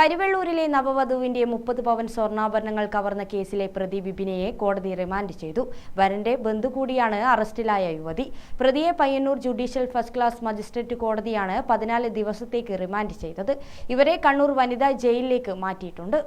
കരിവെള്ളൂരിലെ നവവധുവിന്റെ മുപ്പത് പവൻ സ്വർണാഭരണങ്ങൾ കവർന്ന കേസിലെ പ്രതി വിപിനയെ കോടതി റിമാൻഡ് ചെയ്തു. വരന്റെ ബന്ധു കൂടിയാണ് അറസ്റ്റിലായ യുവതി. പ്രതിയെ Payyanur judicial first class magistrate കോടതിയാണ് പതിനാല് ദിവസത്തേക്ക് റിമാൻഡ് ചെയ്തത്. ഇവരെ കണ്ണൂർ വനിതാ ജയിലിലേക്ക് മാറ്റിയിട്ടുണ്ട്.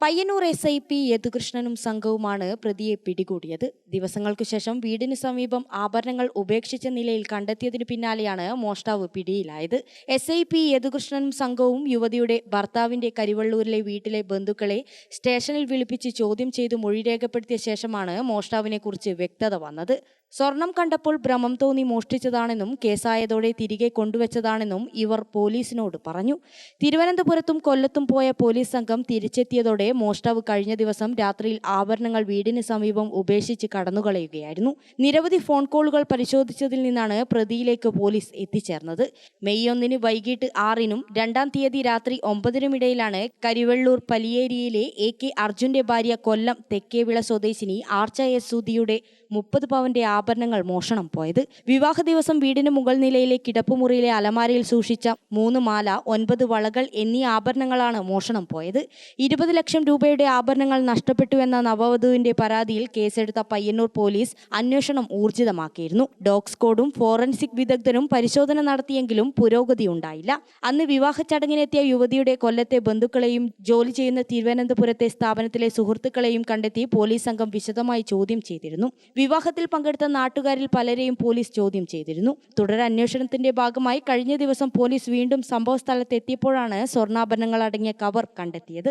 പയ്യന്നൂർ എസ് ഐ പി യദുകൃഷ്ണനും സംഘവുമാണ് പ്രതിയെ പിടികൂടിയത്. ദിവസങ്ങൾക്കു ശേഷം വീടിന് സമീപം ആഭരണങ്ങൾ ഉപേക്ഷിച്ച നിലയിൽ കണ്ടെത്തിയതിനു പിന്നാലെയാണ് മോഷ്ടാവ് പിടിയിലായത്. എസ് ഐ പി യദുകൃഷ്ണനും സംഘവും യുവതിയുടെ ഭർത്താവിന്റെ കരിവള്ളൂരിലെ വീട്ടിലെ ബന്ധുക്കളെ സ്റ്റേഷനിൽ വിളിപ്പിച്ച് ചോദ്യം ചെയ്ത് മൊഴി രേഖപ്പെടുത്തിയ ശേഷമാണ് മോഷ്ടാവിനെ കുറിച്ച് വ്യക്തത വന്നത്. സ്വർണം കണ്ടപ്പോൾ ഭ്രമം തോന്നി മോഷ്ടിച്ചതാണെന്നും കേസായതോടെ തിരികെ കൊണ്ടുവച്ചതാണെന്നും ഇവർ പോലീസിനോട് പറഞ്ഞു. തിരുവനന്തപുരത്തും കൊല്ലത്തും പോയ പോലീസ് സംഘം തിരിച്ചെത്തിയതോടെ മോഷ്ടാവ് കഴിഞ്ഞ ദിവസം രാത്രിയിൽ ആഭരണങ്ങൾ വീടിന് സമീപം ഉപേക്ഷിച്ച് കടന്നുകളയുകയായിരുന്നു. നിരവധി ഫോൺ കോളുകൾ പരിശോധിച്ചതിൽ നിന്നാണ് പ്രതിയിലേക്ക് പോലീസ് എത്തിച്ചേർന്നത്. മെയ് ഒന്നിന് വൈകിട്ട് ആറിനും രണ്ടാം തീയതി രാത്രി ഒമ്പതിനുമിടയിലാണ് കരിവെള്ളൂർ പലിയേരിയിലെ എ കെ അർജുന്റെ ഭാര്യ കൊല്ലം തെക്കേവിള സ്വദേശിനി ആർച്ച എസ് സുധിയുടെ മുപ്പത് പവന്റെ ആഭരണങ്ങൾ മോഷണം പോയത്. വിവാഹ ദിവസം വീടിന് മുകൾ നിലയിലെ കിടപ്പുമുറിയിലെ അലമാരയിൽ സൂക്ഷിച്ച മൂന്ന് മാല ഒൻപത് വളകൾ എന്നീ ആഭരണങ്ങളാണ് മോഷണം പോയത്. ഇരുപത് ലക്ഷം രൂപയുടെ ആഭരണങ്ങൾ നഷ്ടപ്പെട്ടു എന്ന നവവധുവിന്റെ പരാതിയിൽ കേസെടുത്ത പയ്യന്നൂർ പോലീസ് അന്വേഷണം ഊർജിതമാക്കിയിരുന്നു. ഡോഗ് സ്ക്വാഡും ഫോറൻസിക് വിദഗ്ധരും പരിശോധന നടത്തിയെങ്കിലും പുരോഗതി ഉണ്ടായില്ല. അന്ന് വിവാഹ ചടങ്ങിനെത്തിയ യുവതിയുടെ കൊല്ലത്തെ ബന്ധുക്കളെയും ജോലി ചെയ്യുന്ന തിരുവനന്തപുരത്തെ സ്ഥാപനത്തിലെ സുഹൃത്തുക്കളെയും കണ്ടെത്തി പോലീസ് സംഘം വിശദമായി ചോദ്യം ചെയ്തിരുന്നു. വിവാഹത്തിൽ പങ്കെടുത്ത നാട്ടുകാരിൽ പലരെയും പോലീസ് ചോദ്യം ചെയ്തിരുന്നു. തുടരന്വേഷണത്തിന്റെ ഭാഗമായി കഴിഞ്ഞ ദിവസം പോലീസ് വീണ്ടും സംഭവസ്ഥലത്തെത്തിയപ്പോഴാണ് സ്വർണാഭരണങ്ങൾ അടങ്ങിയ കവർ കണ്ടെത്തിയത്.